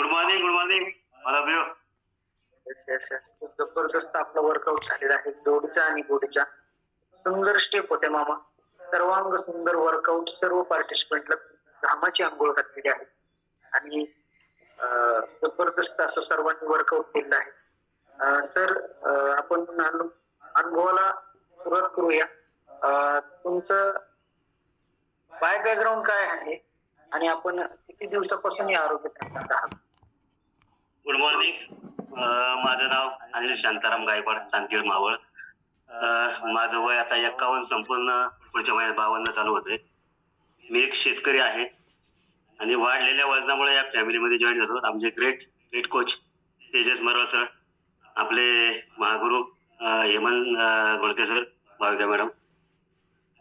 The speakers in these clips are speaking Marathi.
गुड मॉर्निंग गुड मॉर्निंग मला व्यू येस येस येस खूप जबरदस्त आपला वर्कआउट झालेला आहे. जोडचा आणि गोडीचा. सुंदर स्टेप होते मामा. सर्वांग सुंदर वर्कआउट सर्व पार्टिसिपेंटला घामाची आंघोळ घातलेली आहे. आणि जबरदस्त असं सर्वांनी वर्कआउट केलेलं आहे. सर आपण अनुभवाला सुरुवात करूया. तुमचं बाय बॅकग्राऊंड काय आहे? आणि आपण किती दिवसापासून या आरोग्य केंद्रात आहात? गुड मॉर्निंग uh, माझं नाव अनिल शांताराम गायकवाड चांदगीर मावळ. Uh, माझं वय आता एक्कावन्न संपूर्ण पुढच्या महिन्यात बावन्न चालू होते मी एक शेतकरी आहे आणि वाढलेल्या वजनामुळे या फॅमिलीमध्ये जॉईन झालो. आमचे great great coach Tejas Maral sir आपले महागुरु uh, Hemant Godke sir Bhavika madam.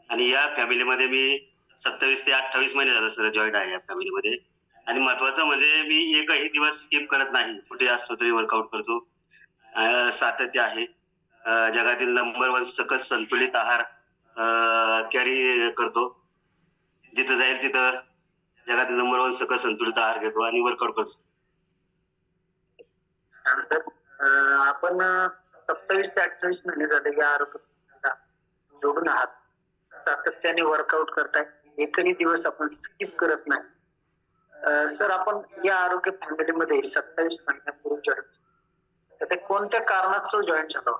आणि या फॅमिलीमध्ये मी सत्तावीस ते अठ्ठावीस महिने झालं सर जॉईन आहे या फॅमिलीमध्ये. आणि महत्वाचं म्हणजे मी एकही दिवस स्किप करत नाही. कुठे असतो तरी वर्कआउट करतो. सातत्य आहे. जगातील नंबर वन सकस संतुलित आहार कॅरी करतो. जिथं जाईल तिथं जगातील नंबर वन सकस संतुलित आहार घेतो आणि वर्कआउट करतो. आपण सत्तावीस ते अठ्ठावीस महिने झाले या आरोग्य जोडून आहात. सातत्याने वर्कआउट करताय. एकही दिवस आपण स्किप करत नाही. सर आपण या आरोग्य फॅमिलीमध्ये सत्तावीस महिन्यापूर्वी जॉईन तर ते कोणत्या कारणास्तव जॉईन झालं?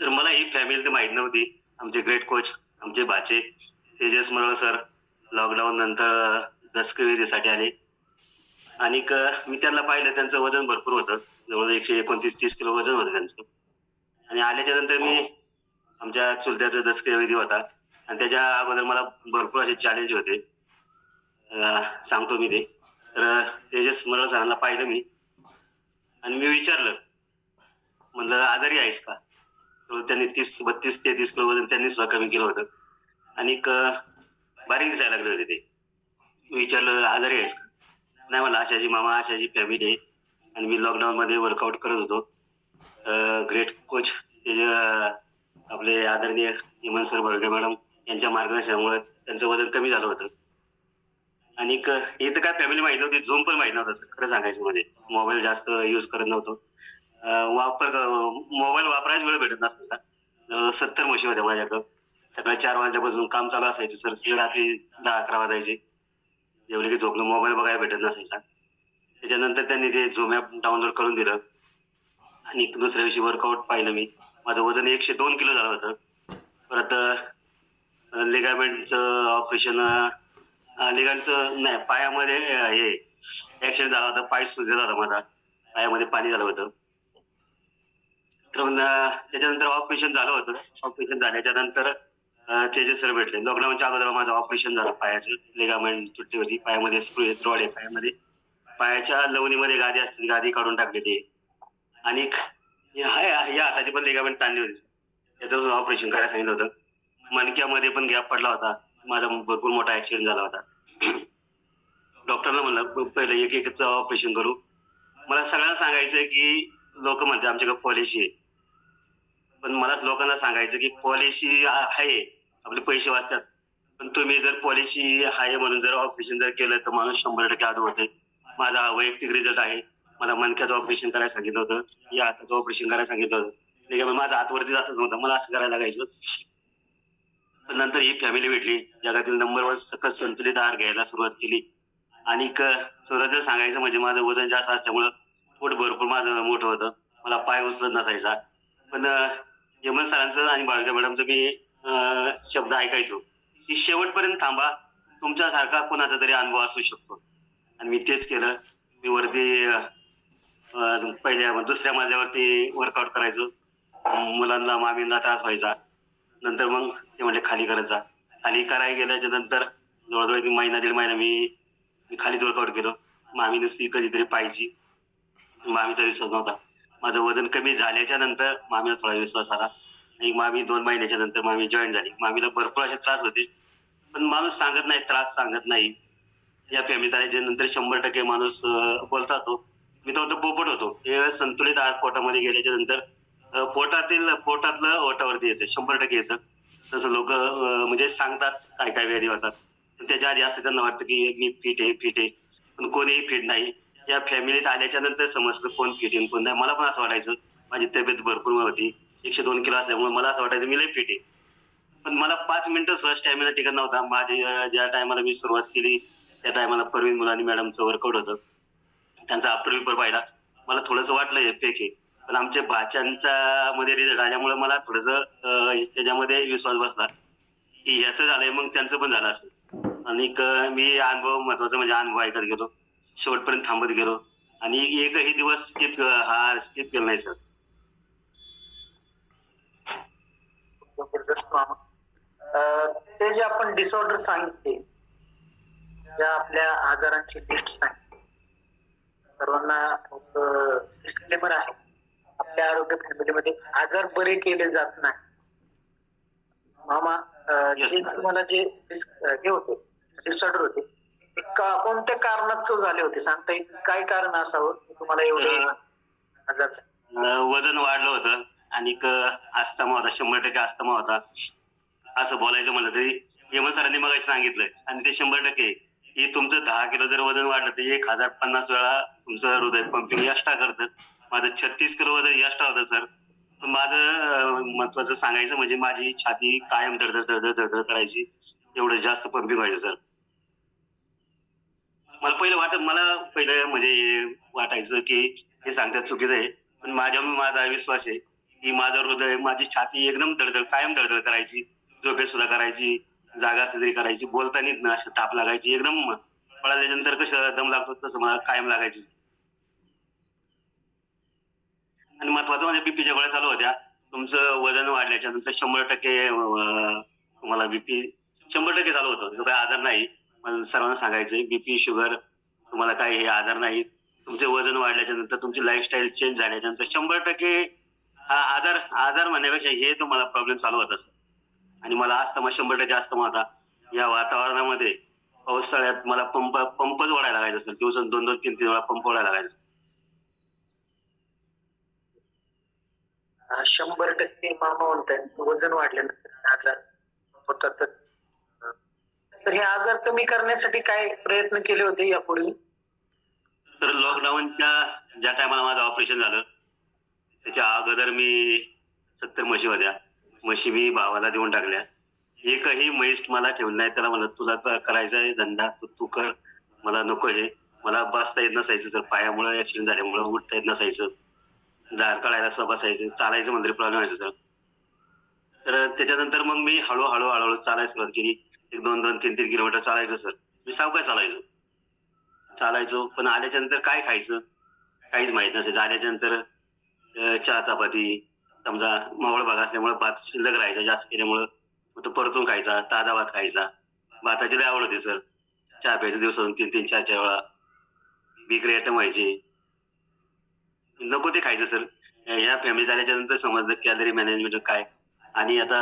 तर मला ही फॅमिली तर माहीत नव्हती. आमचे ग्रेट कोच आमचे बाचे तेजस मरळ सर लॉकडाऊन नंतर दसकविधीसाठी आले. आणि मी त्यांना पाहिलं त्यांचं वजन भरपूर होतं. जवळ एकशे एकोणतीस तीस किलो वजन होतं त्यांचं. आणि आल्याच्यानंतर मी आमच्या चुलत्याचा दसक्रिया विधी होता. आणि त्याच्या अगोदर मला भरपूर असे चॅलेंज होते. सांगतो मी ते. तर तेजस मरळ सरांना पाहिलं मी. आणि मी विचारलं. म्हणलं आजारी आहेस का? तर त्यांनी तीस बत्तीस ते तीस किलो वजन त्यांनी सुद्धा कमी केलं होतं. आणि बारीक दिसायला लागले होते ते. मी विचारलं आजारी आहेस का? नाही मला आशाजी मामा आशाजी फॅमिली आहे. आणि मी लॉकडाऊन मध्ये वर्कआउट करत होतो. ग्रेट कोच जे, आपले आदरणीय हेमंत सर बर्गे मॅडम यांच्या मार्गदर्शनामुळे त्यांचं वजन कमी झालं होतं. आणि इथं काय फॅमिली माहिती नव्हती झूम पण माहिती नव्हतं खरं सांगायचं म्हणजे. मोबाईल जास्त युज करत नव्हतो. वापर मोबाईल वापरायला वेळ भेटत नसायचा सत्तर म्हशी होत्या माझ्याकडं. सकाळी चार वाजल्यापासून काम चालू असायचं सर रात्री दहा अकरा वाजायचे. जेवले की झोपलं मोबाईल बघायला भेटत नसायचा. त्याच्यानंतर त्यांनी ते झूम ॲप डाउनलोड करून दिलं. आणि दुसऱ्या दिवशी वर्कआउट पाहिलं मी. माझं वजन एकशे दोन किलो झालं होतं. परत लिगामेंटचं ऑपरेशन लिगामेंटचं नाही पायामध्ये हे ऍक्सिडेंट झाला होता पाय सुजलेला होता माझा. पायामध्ये पाणी झालं होतं. तर त्याच्यानंतर ऑपरेशन झालं होतं. ऑपरेशन झाल्याच्यानंतर त्याचे सर भेटले लॉकडाऊनच्या अगोदर माझं ऑपरेशन झालं पायाचं. लिगामेंट तुटली होती पायामध्ये स्क्रू रॉड आहे पायामध्ये. पायाच्या लवणीमध्ये गादी असते गादी काढून टाकली ते. आणि या या हाताची पण लिगामेंट ताणली होती. त्याचं ऑपरेशन करायला सांगितलं होतं. मणक्यामध्ये पण गॅप पडला होता. माझा भरपूर मोठा ऍक्सिडेंट झाला होता. डॉक्टरला म्हणलं पहिलं एक एकच ऑपरेशन करू. मला सगळ्यांना सांगायचं की लोक म्हणते आमच्याकडे पॉलिसी आहे. पण मला लोकांना सांगायचं की पॉलिसी आहे आपले पैसे वाचतात. पण तुम्ही जर पॉलिसी आहे म्हणून जर ऑपरेशन जर केलं तर माणूस शंभर टक्के आदू होते माझा वैयक्तिक रिझल्ट आहे. मला मनक्याचं ऑपरेशन करायला सांगितलं होतं. या हाताचं ऑपरेशन करायला सांगितलं होतं. माझा हातवरती जातच नव्हता. मला असं करायला लागायचं. नंतर ही फॅमिली भेटली. जगातील नंबर वन सकस संतुलित आहार घ्यायला सुरुवात केली. आणि सुरुवात सुरुवातीला सांगायचं म्हणजे माझं वजन जास्त असल्यामुळं पोट भरपूर माझं मोठं होतं. मला पाय उचलत नसायचा. पण यमन सरांचं आणि बाळगा मॅडमचं मी शब्द ऐकायचो. की शेवटपर्यंत थांबा. तुमच्यासारखा कोणाचा तरी अनुभव असू शकतो. आणि मी तेच केलं. मी वरती पहिल्या दुसऱ्या माझ्यावरती वर्कआउट करायचो. मुलांना मामींना त्रास व्हायचा. नंतर मग ते म्हणले खाली करत जा. खाली करायला गेल्याच्यानंतर जवळजवळ एक महिना दीड महिना मी मी खालीच वर्कआउट केलं मामी नुसती कधीतरी पाहिजे मामीचा विश्वास नव्हता. माझं वजन कमी झाल्याच्यानंतर मामीला थोडा विश्वास आला. आणि मामी दोन महिन्याच्या नंतर मामी जॉईन झाली. मामीला भरपूर असे त्रास होते. पण माणूस सांगत नाही त्रास सांगत नाही. या फॅमिलीत आल्याच्यानंतर शंभर टक्के माणूस बोलतात बोलता तो. मी तो पोपट होतो. हे संतुलित आहार पोटामध्ये गेल्याच्यानंतर पोटातील पोटातलं ओटावरती येतं. शंभर टक्के येतं. तसं लोक म्हणजे सांगतात काय काय व्याधी होतात पण त्याच्या आधी असं त्यांना वाटतं की मी फिट आहे फिट आहे. पण कोणीही फिट नाही. या फॅमिलीत आल्याच्यानंतर समजतं कोण फिट आहे कोण नाही. मला पण असं वाटायचं माझी तब्येत भरपूर होती. एकशे दोन किलो असल्यामुळे मला असं वाटायचं मी लई फिट आहे. पण मला पाच मिनिटं सुद्धा स्टॅमिना टिकत नव्हता. माझ्या ज्या टायमाला मी सुरुवात केली त्या टायमाला परवीन मुलांनी मॅडमचं वर्कआउट होतं. त्यांचा आफ्टर पेपर पाहिला. मला थोडंसं वाटलं हे फेक आहे. पण आमच्या भाच्यांचा मध्ये रिझल्ट आल्यामुळे मला थोडस त्याच्यामध्ये विश्वास बसला की ह्याचं झालंय मग त्यांचं पण झालं असेल. आणि मी अनुभव महत्त्वाचा म्हणजे अनुभव ऐकत गेलो. शेवटपर्यंत थांबत गेलो. आणि एकही दिवस स्किप हा स्किप केला नाही सर ते जे आपण डिसऑर्डर सांगितले त्या आपल्या आजारांची लिस्ट सांगितली. सर्वांना डिस्क्लेमर आहे. आपल्या आरोग्य फॅमिलीमध्ये आजार बरे केले जात नाही. मामा जे. तुम्हाला जे हे होते डिसऑर्डर होते कोणत्या कारणात झाले होते? सांगता येईल? काय कारण असावं? तुम्हाला एवढे वजन वाढलं होतं आणि अस्थमा होता शंभर टक्के अस्थमा होता. असं बोलायचं म्हणलं तरी हेमंत सरांनी मग सांगितलं आणि ते शंभर टक्के की तुमचं दहा किलो जर वजन वाढलं तर एक हजार पन्नास वेळा तुमचं हृदय पंपिंग एक्स्ट्रा करतं माझं छत्तीस किलो वजन जास्त होतं सर माझं महत्वाचं सांगायचं म्हणजे माझी छाती कायम धडधड धडधड धडधड करायची. एवढं जास्त पंपिंग व्हायचं सर. मला पहिलं वाटत मला पहिलं म्हणजे वाटायचं की हे सांगतात चुकीचं आहे पण माझ्या माझा विश्वास आहे की माझं हृदय माझी छाती एकदम धडधड कायम धडधड करायची. झोपे सुद्धा करायची जागा असली तरी करायची बोलताना असं ताप लागायची एकदम पळाल्यानंतर कसं दम लागतो तसं मला कायम लागायची आणि महत्वाचं म्हणजे बीपीच्या गोळ्या चालू होत्या. तुमचं वजन वाढल्याच्या नंतर शंभर टक्के तुम्हाला बीपी शंभर टक्के चालू होतं. जो काही आजार नाही. सर्वांना सांगायचं बीपी शुगर तुम्हाला काही हे आजार नाही तुमचे वजन वाढल्याच्या नंतर तुमची लाईफस्टाईल चेंज झाल्याच्यानंतर शंभर टक्के हा आजार आजार म्हणण्यापेक्षा हे तुम्हाला प्रॉब्लेम चालू होत असत आणि मला अस्थमा शंभर टक्के अस्थमा होता. या वातावरणामध्ये पावसाळ्यात मला पंप पंपच ओढायला लागायचं सर दिवसात दोन दोन तीन तीन वेळा पंप ओढायला लागायचं शंभर टक्के मामा म्हणतात वजन वाढल्यानंतर आजार होतातच. तर हे आजार कमी करण्यासाठी काय प्रयत्न केले होते यापूर्वी तर लॉकडाऊनच्या ज्या टायमाला माझं ऑपरेशन झालं त्याच्या अगोदर मी सत्तर म्हशी होत्या. म्हशी मी भावाला देऊन टाकल्या. एकही म्हैस मला ठेवलं नाही. त्याला म्हणत तुला तर करायचा आहे धंदा तू तू कर. मला नको हे. मला बसता येत नसायचं तर पायामुळे ऍक्सिडेंट झाल्यामुळे उठता येत नसायचं. दार काढायला सुद्धा बसायचं चालायचं म्हणजे प्रॉब्लेम व्हायचं सर तर त्याच्यानंतर मग मी हळूहळू हळूहळू चालायला सुरुवात केली. एक दोन दोन तीन तीन किलोमीटर चालायचो सर. मी सावकाय चालायचो. चालायचो पण आल्याच्यानंतर काय खायचं? काहीच माहीत नसायचं. आल्याच्यानंतर चहा चपाती समजा मावळ भाग असल्यामुळे भात शिल्लक राहायचा जास्त केल्यामुळं. मग तो परतून खायचा ताजा भात खायचा. भाताची लय आवड होती सर. चहा प्यायचं दिवसातून तीन तीन चार चार वेळा. विक्री आयटम व्हायचे. नको ते खायचं सर ह्या फॅमिली झाल्याच्यानंतर समजलं कॅलरी मॅनेजमेंट काय. आणि आता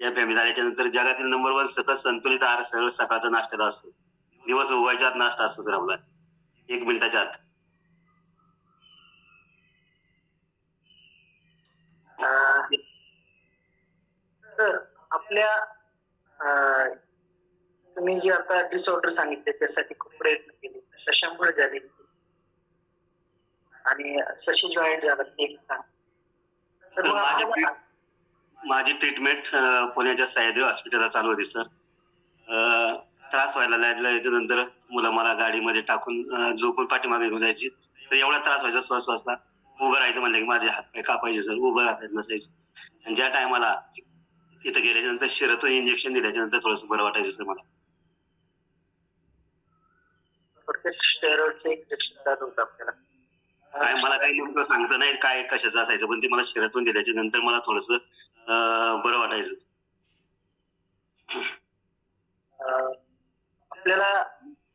या फॅमिली झाल्याच्यानंतर जगातील नंबर वन सकस संतुलित आहार सरळ सकाळचा नाश्त्याला असतो. दिवस उगवायच्या आत नाश्ता असतो सर आपला. एक मिनिटाच्या आत. सर तर आपल्या तुम्ही जे आता डिसऑर्डर सांगितले त्यासाठी खूप प्रयत्न केले. कशामुळे झाले आणि कशी जॉईन झाला ते सांग. माझी ट्रीटमेंट पुण्याच्या सह्याद्री हॉस्पिटलला चालू होती सर. त्रास व्हायला लागल्या नंतर मुलं मला गाडीमध्ये टाकून झोपून पाठीमागे घेऊन जायची. तर एवढा त्रास व्हायचा श्वास वाजता उभं राहायचं म्हणलं की माझे हात पाय कापायचे सर. उभं राहता येत नसायचं. आणि ज्या टायमाला तिथं गेल्याच्या शिरतून इंजेक्शन दिल्याच्या नंतर थोडंसं बरं वाटायचं सर मला. इंजेक्शन चालू होतं आपल्याला. काय मला काही नेमकं सांगता नाही काय कशाचं असायचं पण ते मला शिरतून दिल्याच्या नंतर मला थोडस बरं वाटायचं. आपल्याला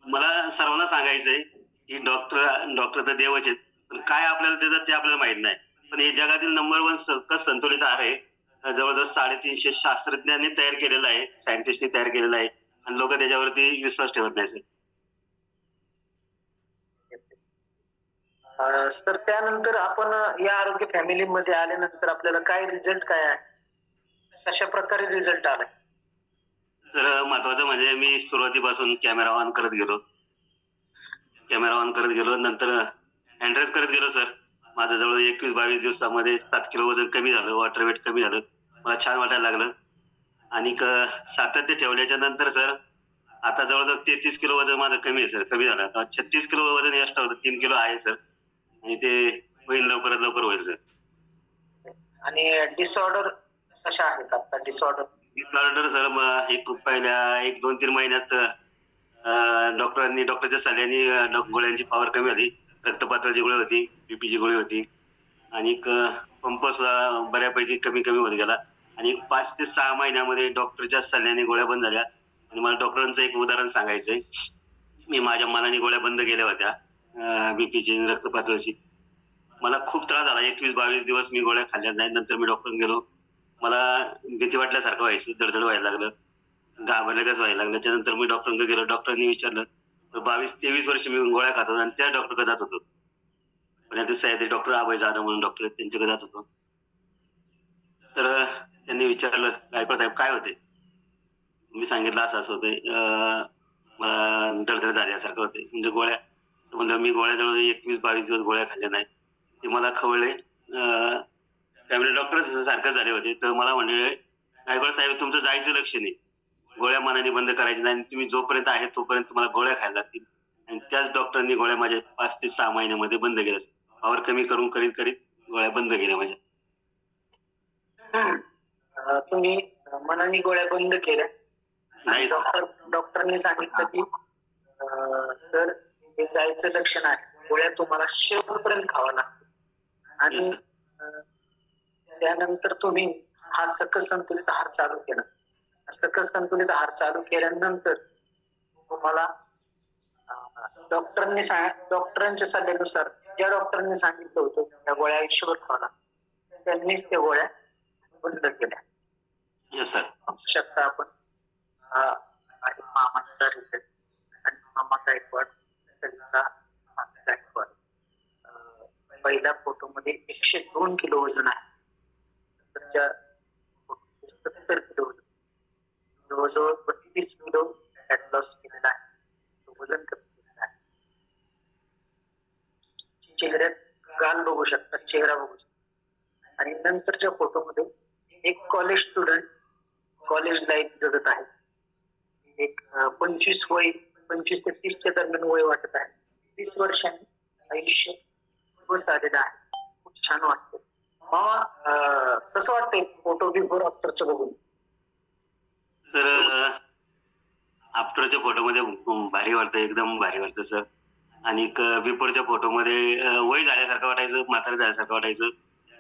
मला सर्वांना सांगायचंय की डॉक्टर डॉक्टर तर देवच आहेत पण काय आपल्याला देतात ते आपल्याला माहीत नाही. पण हे जगातील नंबर वन सकस संतुलित आहार आहे. जवळजवळ साडेतीनशे शास्त्रज्ञांनी तयार केलेला आहे सायंटिस्टनी तयार केलेला आहे. आणि लोक त्याच्यावरती विश्वास ठेवत नाही सर सर त्यानंतर आपण या आरोग्य फॅमिली मध्ये आल्यानंतर आपल्याला काय रिझल्ट काय आहे? कशा प्रकारे रिझल्ट आलाय? तर महत्वाचं म्हणजे मी सुरुवातीपासून कॅमेरा ऑन करत गेलो. कॅमेरा ऑन करत गेलो नंतर हँड्रेस करत गेलो सर. माझं जवळ एकवीस बावीस दिवसामध्ये सात किलो वजन कमी झालं वॉटर वेट कमी झालं. मला छान वाटायला लागलं. आणि सातत्य ठेवल्याच्या नंतर सर आता जवळजवळ तेहतीस किलो वजन माझं कमी आहे सर. कमी झालं. आता छत्तीस किलो वजन एक्स्ट्रा होतं. तीन किलो आहे सर. आणि ते होईल लवकरात लवकर होईल सर. आणि डिसऑर्डर कशा आहेत आता? डिसऑर्डर ऑर्डर सर एक पहिल्या एक दोन तीन महिन्यात डॉक्टरांनी डॉक्टरच्या सल्ल्याने गोळ्यांची पॉवर कमी झाली. रक्तपात्राची गोळी होती बीपीची गोळी होती. आणि पंप सुद्धा बऱ्यापैकी कमी कमी होत गेला. आणि पाच ते सहा महिन्यामध्ये डॉक्टरच्या सल्ल्याने गोळ्या बंद झाल्या. आणि मला डॉक्टरांचं एक उदाहरण सांगायचंय. मी माझ्या मनाने गोळ्या बंद केल्या होत्या. बीपीची पातळीची मला खूप त्रास झाला. एकवीस बावीस दिवस मी गोळ्या खाल्ल्या नाही नंतर मी डॉक्टर गेलो. मला भीती वाटल्यासारखं व्हायचं. दडदड व्हायला लागलं. घाबरल्यागच व्हायला लागलं. त्यानंतर मी डॉक्टरकडे गेलो. डॉक्टरांनी विचारलं. तर बावीस तेवीस वर्ष मी गोळ्या खात होतो आणि त्या डॉक्टरकडे जात होतो. पण आता सह्याद्री डॉक्टर अभय जाधव म्हणून डॉक्टर त्यांच्याकडे जात होतो. तर त्यांनी विचारलं गायकवाड साहेब काय होते मी सांगितलं असं असं होतंय. मला दडदड झाल्यासारखं होते म्हणजे गोळ्या तर म्हणलं मी गोळ्या जवळ एकवीस बावीस दिवस गोळ्या खाल्ल्या नाही ते मला खवळले. फॅमिली डॉक्टर सारखं झाले होते. तर मला म्हणले गायकवाड साहेब तुमचं जायचं लक्ष नाही. गोळ्या मनाने बंद करायचे नाही आणि तुम्ही जोपर्यंत आहे तोपर्यंत तुम्हाला गोळ्या खायला लागतील. आणि त्याच डॉक्टरांनी गोळ्या माझ्या पाच ते सहा महिन्यामध्ये बंद केल्या. पावर कमी करून करीत करीत गोळ्या बंद केल्या माझ्या. तुम्ही मनाने गोळ्या बंद केल्या. नाही डॉक्टर डॉक्टरांनी सांगितलं की सर हे जायचं लक्षण आहे गोळ्या तुम्हाला शेवटपर्यंत खावा लागतील. आणि त्यानंतर तुम्ही हा सकस संतुलित आहार चालू केला. सकस संतुलित आहार चालू केल्यानंतर तुम्हाला डॉक्टरांनी सांग डॉक्टरांच्या सल्ल्यानुसार ज्या डॉक्टरांनी सांगितलं होतं त्या गोळ्या आयुष्यभर खावा त्यांनीच त्या गोळ्या बंद केल्या. शकता आपण. मामाचा रिझल्ट आणि मामा गायकवाड त्यांना पहिल्या फोटो मध्ये एकशे दोन किलो वजन आहे. नंतरच्या सत्तर किलो वजन जवळजवळ बत्तीस किलो फॅट लॉस केलेला आहे. वजन कमी केलेला आहे. चेहऱ्यात गाल बघू शकता चेहरा बघू शकता. आणि नंतरच्या फोटोमध्ये एक कॉलेज स्टुडंट कॉलेज लाईफ जगत आहे. एक पंचवीस वय पंचवीस ते तीसच्या दरम्यान वय वाटत आहे. तीस वर्षांनी आयुष्य व आलेलं आहे. खूप छान वाटतं. मामा कसं वाटतंय फोटो बिफोर आफ्टरचं बघून? तर आफ्टरच्या फोटोमध्ये भारी वाटतं एकदम भारी वाटतं सर आणि बिफोरच्या फोटोमध्ये मध्ये वय झाल्यासारखं वाटायचं म्हातारे झाल्यासारखं वाटायचं.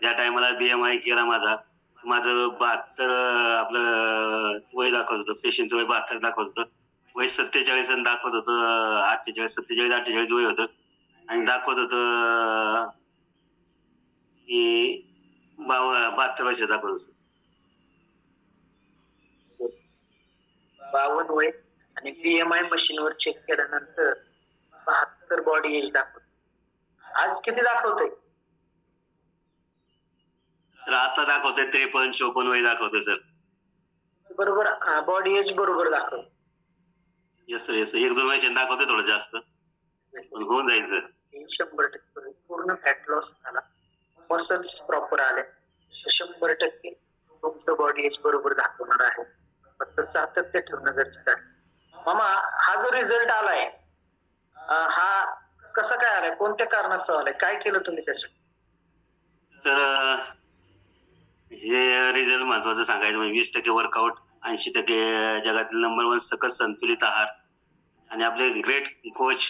ज्या टायमाला बीएमआय केला माझा माझं बहात्तर आपलं वय दाखवत होतं पेशंटचं वय बहात्तर दाखवत होतं. वय सत्तेचाळीस आणि दाखवत होतं अठ्ठेचाळीस सत्तेचाळीस अठ्ठेचाळीस वय होतं. आणि दाखवत होतं की बाव बहात्तर वर्ष दाखवत होतं. बावन्न वय आणि बीएमआय मशीनवर चेक केल्यानंतर बहात्तर बॉडी एज दाखवत आज किती दाखवतंय? तर आता दाखवतोय त्रेपन्न चोपन्न वय दाखवतोय सर. बरोबर बॉडी एज बरोबर दाखवत येस सर येस एक दोन वर्षांनी दाखवतोय थोडं जास्त. होऊन जाईल सर शंभर टक्के. पूर्ण फॅट लॉस झाला. मसल्स प्रॉपर आले शंभर टक्के तुमचं बॉडी एज बरोबर दाखवणार आहे. फक्त सातत्य ठेवणं गरजेचं आहे. मामा हा जो रिझल्ट आलाय हा कसा काय आलाय? कोणत्या कारणास्तव आलाय? काय केलं तुम्ही त्यासाठी? तर हे रिझल्ट महत्वाचं सांगायचं म्हणजे वीस टक्के वर्कआउट ऐंशी टक्के जगातील नंबर वन सकस संतुलित आहार आणि आपले ग्रेट कोच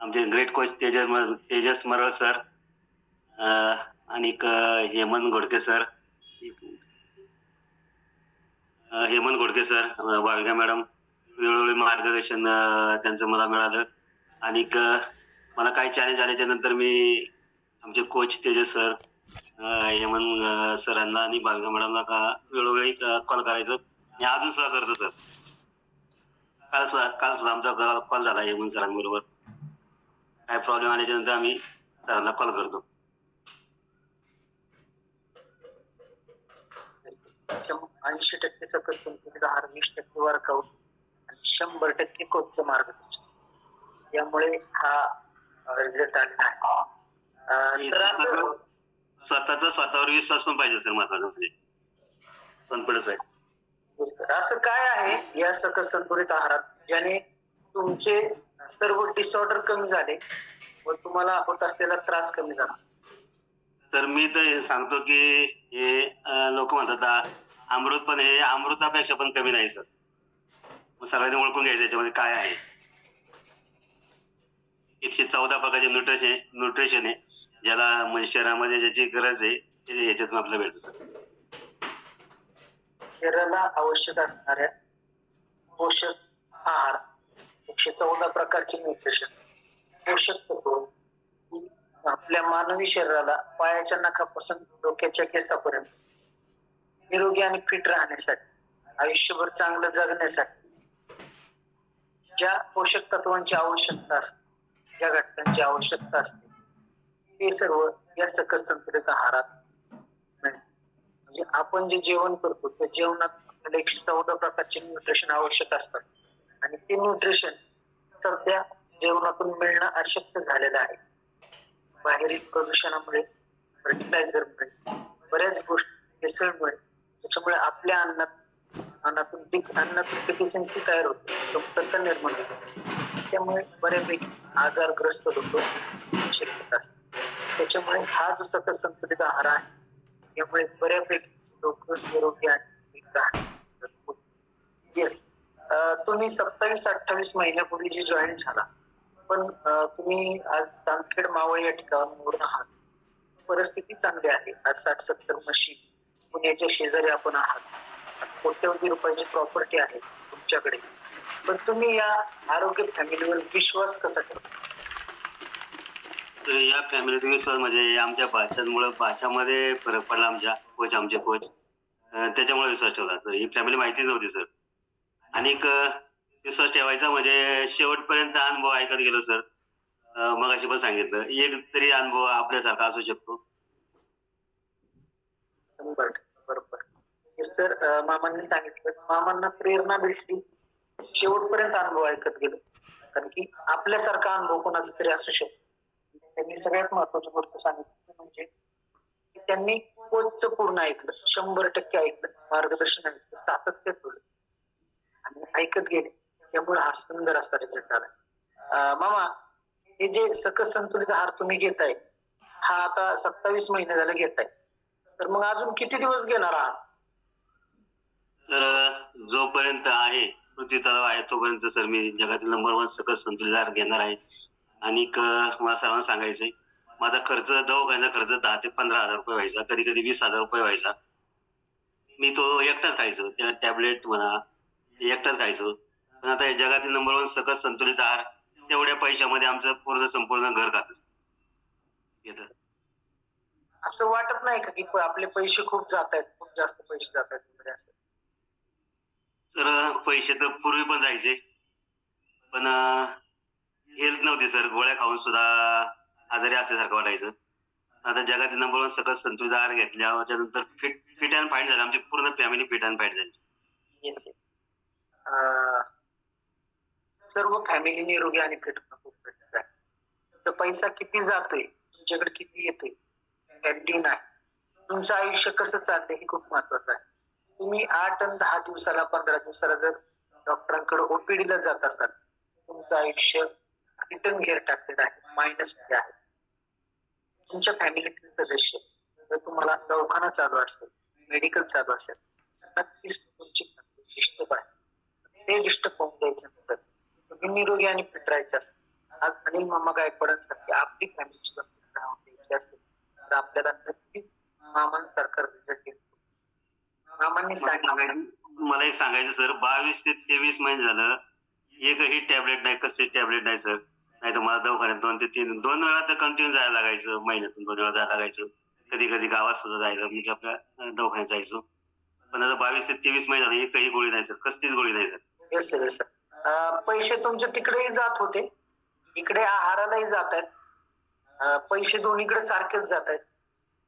आमचे great coach Tejas Tejas Maral sir आणि Hemant Ghodke sir Hemant Ghodke sir Walga madam वेळोवेळी मार्गदर्शन त्यांचं मला मिळालं. आणि मला काही चॅलेंज आल्याच्यानंतर मी आमचे कोच तेजस सर हेमंत सरांना आणि भाविका मॅडमला का वेळोवेळी कॉल करायचो. आणि अजून सुद्धा करतो सर काल सुद्धा काल सुद्धा आमचा कॉल झाला हेमंत सरांबरोबर काय प्रॉब्लेम आल्याच्यानंतर आम्ही सरांना कॉल करतो. ऐंशी टक्के सकस संतुलित आहार वीस टक्के वर्कआउट आणि शंभर टक्के कोचचं मार्गदर्शन यामुळे हा रिझल्ट आलेला आहे सर स्वतःचा स्वतःवर विश्वास पण पाहिजे सर महत्त्वाचा म्हणजे. कॉन्फिडन्स आहे Yes, sir. असं काय आहे? या सकस संतुलित आहारात ज्याने तुमचे सर्व डिसऑर्डर कमी झाले व तुम्हाला होत असलेला त्रास कमी झाला. तर मी तर सांगतो की हे लोक म्हणतात अमृत पण हे अमृतापेक्षा पण कमी नाही सर. सगळ्यांनी ओळखून घ्यायचं याच्यामध्ये काय आहे. एकशे चौदा प्रकारचे न्यूट्रिशन न्यूट्रिशन आहे. ज्याला म्हणजे शरीरामध्ये ज्याची गरज आहे ते याच्यातून आपल्याला भेटतं सर. शरीराला आवश्यक असणाऱ्या पोषक आहार एकशे चौदा प्रकारचे न्यूट्रिशन पोषक तत्व आपल्या मानवी शरीराला पायाच्या नखापासून डोक्याच्या केसापर्यंत निरोगी आणि फिट राहण्यासाठी आयुष्यभर चांगलं जगण्यासाठी ज्या पोषक तत्वांची आवश्यकता असते ज्या घटकांची आवश्यकता असते ते सर्व या सकस संतुलित आहारात म्हणजे आपण जे जेवण करतो त्या जेवणात आपल्याला एकशे चौदा प्रकारचे न्यूट्रिशन आवश्यक असतात. आणि ते न्यूट्रिशन सध्या जेवणातून मिळणं अशक्य झालेलं आहे. बाहेरील प्रदूषणामुळे फर्टिलायझरमुळे बऱ्याच गोष्टी भेसळमुळे त्याच्यामुळे आपल्या अन्नात अन्नातून पीक अन्नातून डिफिशियन्सी तयार होते. कमतरता निर्माण होते. त्यामुळे बऱ्यापैकी आजारग्रस्त होतो शक्यता असते त्याच्यामुळे हा जो सतत संतुलित आहार आहे यामुळे बऱ्यापैकी लोक निरोगी आणि येस तुम्ही सत्तावीस अठ्ठावीस महिन्यापूर्वी जे जॉईन झाला पण तुम्ही आज जामखेड मावळ या ठिकाणावरून आहात. परिस्थिती चांगली आहे. आज साठ सत्तर मशी पुण्याच्या शेजारी आपण आहात. आज कोट्यवधी रुपयाची प्रॉपर्टी आहे तुमच्याकडे. पण तुम्ही या आरोग्य फॅमिलीवर विश्वास कसा ठेवता? या फॅमिलीत विश्वास म्हणजे आमच्या भाच्यामुळे भाच्यामध्ये फरक पडला आमच्या कोच आमचे कोच त्याच्यामुळे विश्वास ठेवला सर ही फॅमिली माहिती नव्हती सर आणि विश्वास ठेवायचा म्हणजे शेवटपर्यंत अनुभव ऐकत गेलो सर मग अशी पण सांगितलं. एक तरी अनुभव आपल्यासारखा असू शकतो. बरोबर सर मामांनी सांगितलं. मामांना प्रेरणा भेटली. शेवटपर्यंत अनुभव ऐकत गेलो. कारण की आपल्यासारखा अनुभव कोणाचा तरी असू शकतो. त्यांनी सगळ्यात महत्वाची गोष्ट सांगितली म्हणजे त्यांनी कोचचं पूर्ण ऐकलं शंभर टक्के ऐकलं मार्गदर्शन ऐकलं सातत्य ठेवलं आणि ऐकत गेले. त्यामुळे हा सुंदर असा रिझल्ट आला. मामा हे जे सकस संतुलित आहार तुम्ही घेताय हा आता सत्तावीस महिने झाले घेताय. तर मग अजून किती दिवस घेणार आहात? तर जोपर्यंत आहे पृथ्वी तलाव आहे तोपर्यंत सर मी जगातील नंबर वन सकस संतुलित आहार घेणार आहे. आणि मला सर्वांना सांगायचंय माझा खर्च दवाखान्याचा खर्च दहा ते पंधरा हजार रुपये व्हायचा कधी कधी वीस हजार रुपये व्हायचा. मी तो एकटाच खायचो त्या टॅबलेट म्हणा एकटाच खायचो. पण आता जगातील नंबर वन सकस संतुलित आहार तेवढ्या पैशामध्ये आमचं पूर्ण संपूर्ण घर खात. येतं. असं वाटत नाही का की आपले पैसे खूप जात आहेत खूप जास्त पैसे जात आहेत असं? तर पैसे तर पूर्वी पण जायचे. पण हेल्थ नव्हती सर. गोळ्या खाऊन सुद्धा आजारी असल्यासारखं वाटायचं. आता जगातील नंबर वन सकस संतुलित आहार घेतल्या त्यानंतर फिट फिट अँड फाईट झालं. आमची पूर्ण फॅमिली फिट अँड फाईट झाली. येस सर्व फॅमिली निरोगी आणि फिट तर पैसा किती जातोय? तुमच्याकडे किती येतोय? व्हॅलिडी नाही. तुमचं आयुष्य कसं चाललंय हे खूप महत्वाचं आहे. तुम्ही आठ आणि दहा दिवसाला पंधरा दिवसाला जर डॉक्टरांकडे ओपीडीला जात असाल तुमचं आयुष्य रिटर्न घेर टाकलेलं आहे मायनसमध्ये आहे. तुमच्या फॅमिलीतील सदस्य जर तुम्हाला दवाखाना चालू असेल मेडिकल चालू असेल नक्कीच तुमची डिस्टर्ब आहे ते डिस्टर्ब होऊन द्यायचं नसतं. तुम्ही निरोगी आणि फिट राहायचं असेल. आज अनिल मामा गायकवाडांसारखी आपली फॅमिलीची राहून द्यायची असेल तर आपल्याला नक्कीच मामांसारखा रिझल्ट येतो मामांनी सांगितलं. मला एक सांगायचं सर बावीस ते तेवीस महिने झालं. एकही टॅबलेट नाही कसली टॅबलेट नाही सर नाही तर मला दवाखान्यात दोन ते तीन दोन वेळा तर कंटिन्यू जायला लागायचं महिन्यातून दोन वेळा जायला लागायचं. कधी कधी गावात सुद्धा जायला म्हणजे आपल्या दवाखान्यात जायचो. पण आता बावीस ते तेवीस महिने झाले एकही गोळी नाही सर कसलीच गोळी नाही sir yes sir yes sir. पैसे तुमचे तिकडेही जात होते. इकडे आहारालाही जात आहेत. पैसे दोन्हीकडे सारखेच जात आहेत.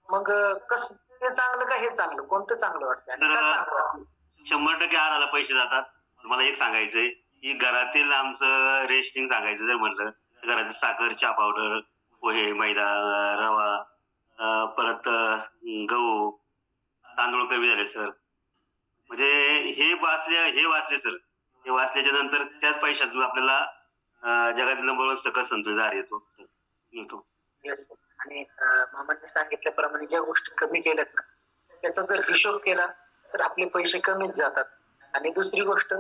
मग कसं ते चांगलं का हे चांगलं? कोणतं चांगलं वाटतं? शंभर टक्के आहाराला पैसे जातात. मला एक सांगायचंय की घरातील आमचं रेस्टिंग सांगायचं जर म्हटलं तर घरातील साखर चहा पावडर पोहे मैदा रवा परत गहू तांदूळ कमी झाले सर म्हणजे हे वाचले हे वाचले सर हे वाचल्याच्या नंतर त्याच पैशातून आपल्याला जगातील नंबर सकस संतुलित येतो मिळतो. येस आणि मामाने मामांनी सांगितल्याप्रमाणे ज्या गोष्टी कमी केल्यात ना त्याचा जर हिशोब केला तर आपले पैसे कमीच जातात. आणि दुसरी गोष्ट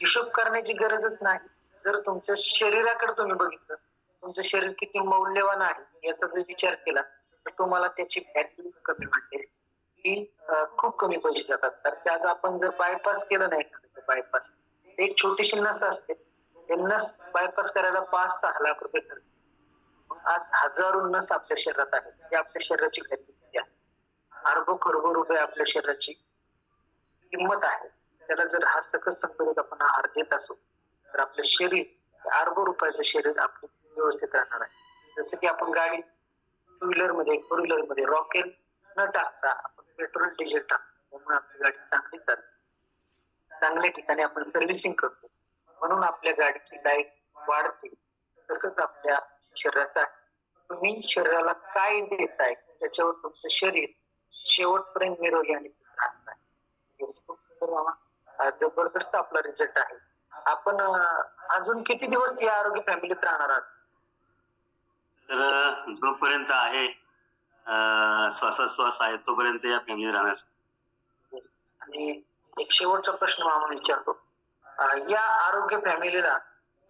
हिशोब करण्याची गरजच नाही. जर तुमच्या शरीराकडे तुम्ही बघितलं तुमचं शरीर किती मौल्यवान आहे याचा जर विचार केला तर तुम्हाला त्याची व्हॅल्यू कमी वाटते. की खूप कमी पैसे जातात. तर त्याचा आपण जर बायपास केलं नाही बायपास एक छोटीशी नस असते. ते नस बायपास करायला पाच सहा लाख रुपये खर्च आज हजारो नस आपल्या शरीरात आहे ते आपल्या शरीराची व्हॅल्यू किती आहे? अर्बो खरबो रुपये आपल्या शरीराची किंमत आहे. त्याला जर हा सकस संतुलित आपण आहार देत असू तर आपलं शरीर अर्ब रुपयाचं शरीर आपलं व्यवस्थित राहणार आहे. जसं की आपण गाडी टू व्हीलरमध्ये फोर व्हीलरमध्ये रॉकेल न टाकता आपण पेट्रोल डिझेल टाकतो. त्यामुळे आपली गाडी चांगली चालते. चांगल्या ठिकाणी आपण सर्व्हिसिंग करतो. म्हणून आपल्या गाडीची लाइट वाढते. तसंच आपल्या शरीराचा तुम्ही शरीराला काय देताय त्याच्यावर तुमचं शरीर शेवटपर्यंत निरोगी आणि राहत नाही जबरदस्त आपला रिझल्ट आहे. आपण अजून किती दिवस या आरोग्य फॅमिलीत राहणार आहात? तर जोपर्यंत आहे श्वासोश्वास आहे तोपर्यंत या फॅमिली Yes. आणि एक शेवटचा प्रश्न मामा विचारतो. या आरोग्य फॅमिलीला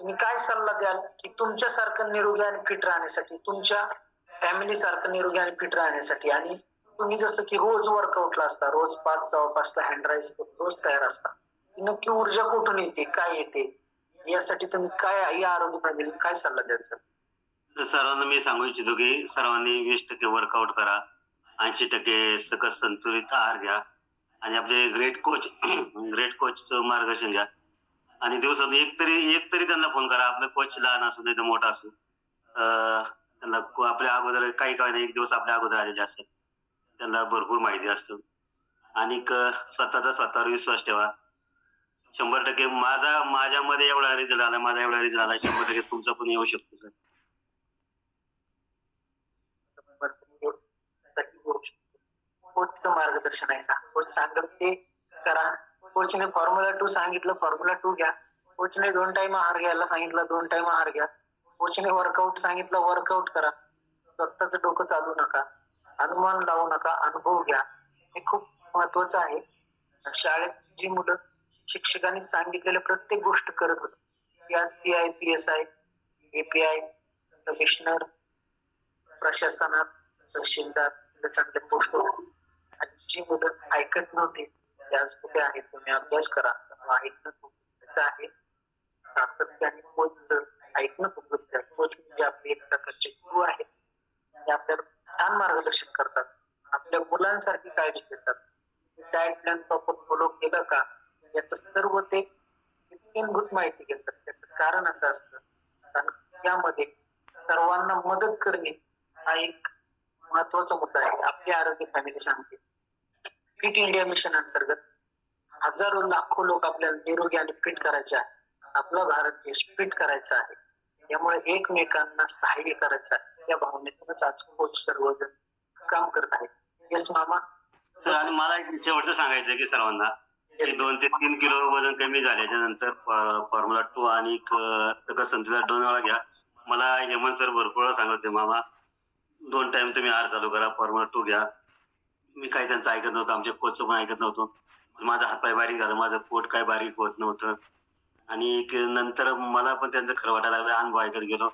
तुम्ही काय सल्ला द्याल की तुमच्यासारखं निरोगी आणि फिट राहण्यासाठी तुमच्या फॅमिली सारखं निरोगी आणि फिट राहण्यासाठी? आणि तुम्ही जसं की रोज वर्कआउटला असता रोज पाच सहा पाचला हँड राईस रोज तयार असता नक्की ऊर्जा कुठून येते काय येते? यासाठी तुम्ही काय या आरोग्य प्रणाली काय सल्ला द्यायचा सर्वांना मी सांगू इच्छितो की सर्वांनी वीस टक्के वर्कआउट करा ऐंशी टक्के सकस संतुलित आहार घ्या आणि आपले ग्रेट कोच ग्रेट कोचचं मार्गदर्शन घ्या. आणि दिवसात एक तरी एक तरी त्यांना फोन करा आपलं कोच लहान असू नाही तर मोठा असू. अं, त्यांना आपल्या अगोदर काही काही नाही एक दिवस आपल्या अगोदर आलेले असतात. त्यांना भरपूर माहिती असतं. आणि स्वतःचा स्वतःवर विश्वास ठेवा. शंभर टक्के माझा माझ्यामध्ये एवढा रिझल्ट आला माझा एवढा रिझल्ट आला शंभर टक्के तुमचा पण येऊ शकतो सर. कोचचं मार्गदर्शन आहे का? कोच सांगत ते करा. कोचने फॉर्म्युला टू सांगितलं फॉर्म्युला टू घ्या. कोचने दोन टाइम आहार घ्यायला सांगितलं दोन टाइम आहार घ्या. कोचने वर्कआउट सांगितलं वर्कआउट करा. स्वतःच डोकं चालू नका. अनुमान लावू नका अनुभव घ्या. हे खूप महत्वाचं आहे. शाळेत जी मुलं शिक्षकांनी सांगितलेल्या प्रत्येक गोष्ट करत होती. ती आज P I P S I API commissioner प्रशासनात तहसीलदार चांगल्या चांगले पोस्ट आणि जी मुलं ऐकत नव्हती ते आज कुठे आहेत तुम्ही अभ्यास करा. ऐकणं खूप आहे. सातत्याने कोच ऐकणं खूप म्हणजे गरजेचं आहे कोच म्हणजे आपले एक प्रकारचे गुरु आहेत आपल्याला छान मार्गदर्शन करतात. आपल्या मुलांसारखी काळजी घेतात. डायट प्लॅन प्रॉपर फॉलो केलं का? याच सर्व ते इत्याभूत माहिती घेतात. त्याचं कारण असं असतं. कारण यामध्ये सर्वांना मदत करणे हा एक महत्त्वाचा मुद्दा आहे. आपली आरोग्य फॅमिली सांगते. फिट इंडिया मिशन अंतर्गत हजारो लाखो लोक आपल्याला निरोगी आणि फिट करायचे आहे. आपला भारत देश फिट करायचा आहे. त्यामुळे एकमेकांना सहाय्य करायचं आहे. या भावनेतूनच आज कोच सर्वजण. काम करत आहेत. येस मामा? आणि मला एक शेवटचं सांगायचं की सर्वांना. दोन ते तीन किलो वजन कमी झाल्याच्यानंतर फॉर्म्युला टू आणि संतुलित दोन वेळा घ्या. मला हेमंत सर भरपूर सांगत होते मामा दोन टाइम तुम्ही आहार चालू करा फॉर्म्युला टू घ्या. मी काही त्यांचं ऐकत नव्हतं आमच्या कोचचं पण ऐकत नव्हतो. माझा हातपाय बारीक झाला माझं पोट काय बारीक होत नव्हतं. आणि नंतर मला पण त्यांचं खरं वाटायला लागलं अनुभव ऐकत गेलो.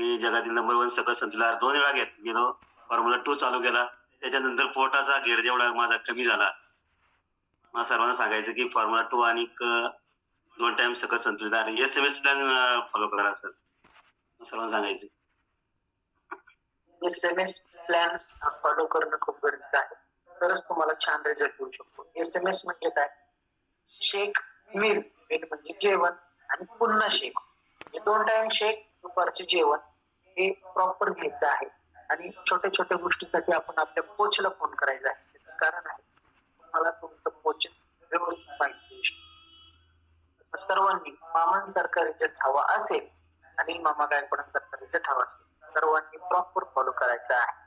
मी जगातील नंबर वन सकल संतुलार दोन वेळा घेत गेलो फॉर्म्युला टू चालू केला. त्याच्यानंतर पोटाचा घेर जेवढा माझा कमी झाला. मला सर्वांना सांगायचं की फॉर्म्युला टू आणि दोन टाइम सकल संतुलित आणि S M S plan follow करा सर सर्वांना सांगायचं S M S plan follow करणं खूप गरजेचं आहे. तरच तुम्हाला छान रिझल्ट येऊ शकतो. एस एम एस म्हणजे काय? शेक मिल मिल म्हणजे जेवण आणि पुन्हा शेक हे दोन टाइम शेक दुपारचे जेवण. हे प्रॉपर घ्यायचं आहे. आणि छोट्या छोट्या गोष्टीसाठी आपण आपल्या कोचला फोन करायचा आहे. कारण आहे मला तुमचं कोच व्यवस्थित पाहिजे सर्वांनी मामांसारखा रिझल्ट हवा असेल आणि मामा गायकवाडांसारखा रिझल्ट हवा असेल सर्वांनी प्रॉपर फॉलो करायचा आहे.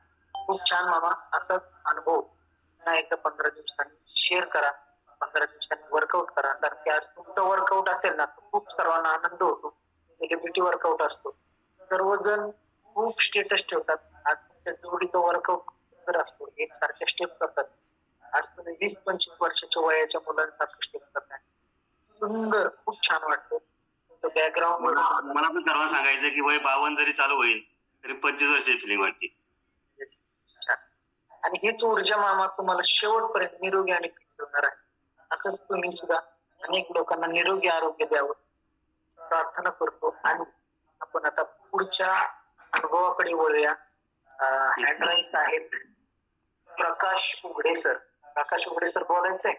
खूप छान मामा असाच अनुभव पुन्हा एकदा पंधरा दिवसांनी शेअर करा. पंधरा दिवसांनी वर्कआउट करा. कारण की आज तुमचं वर्कआउट असेल ना तर खूप सर्वांना आनंद होतो. सेलिब्रिटी वर्कआउट असतो. सर्वजण खूप स्टेटस ठेवतात. आज तुमच्या जोडीचा वर्कआउट सुंदर असतो. एक सारखे स्टेप करतात. आज तुम्ही वीस पंचवीस वर्षाच्या वयाच्या मुलांसारखं स्टेप करताय सुंदर खूप छान वाटतं. बॅकग्राऊंड मला पण सर्वांना सांगायचं की वय बावन्न जरी चालू होईल तरी पंचवीस वर्षाची फिलिंग वाटते. आणि हीच ऊर्जा मामा तुम्हाला शेवटपर्यंत निरोगी आणि फिट ठेवणार आहे. असंच तुम्ही सुद्धा अनेक लोकांना निरोगी आरोग्य द्यावं. प्रार्थना करतो आणि आपण आता पुढच्या अनुभवाकडे वळूया. हँडराईस आहेत प्रकाश उघडे सर प्रकाश उघडे सर बोलायचंय?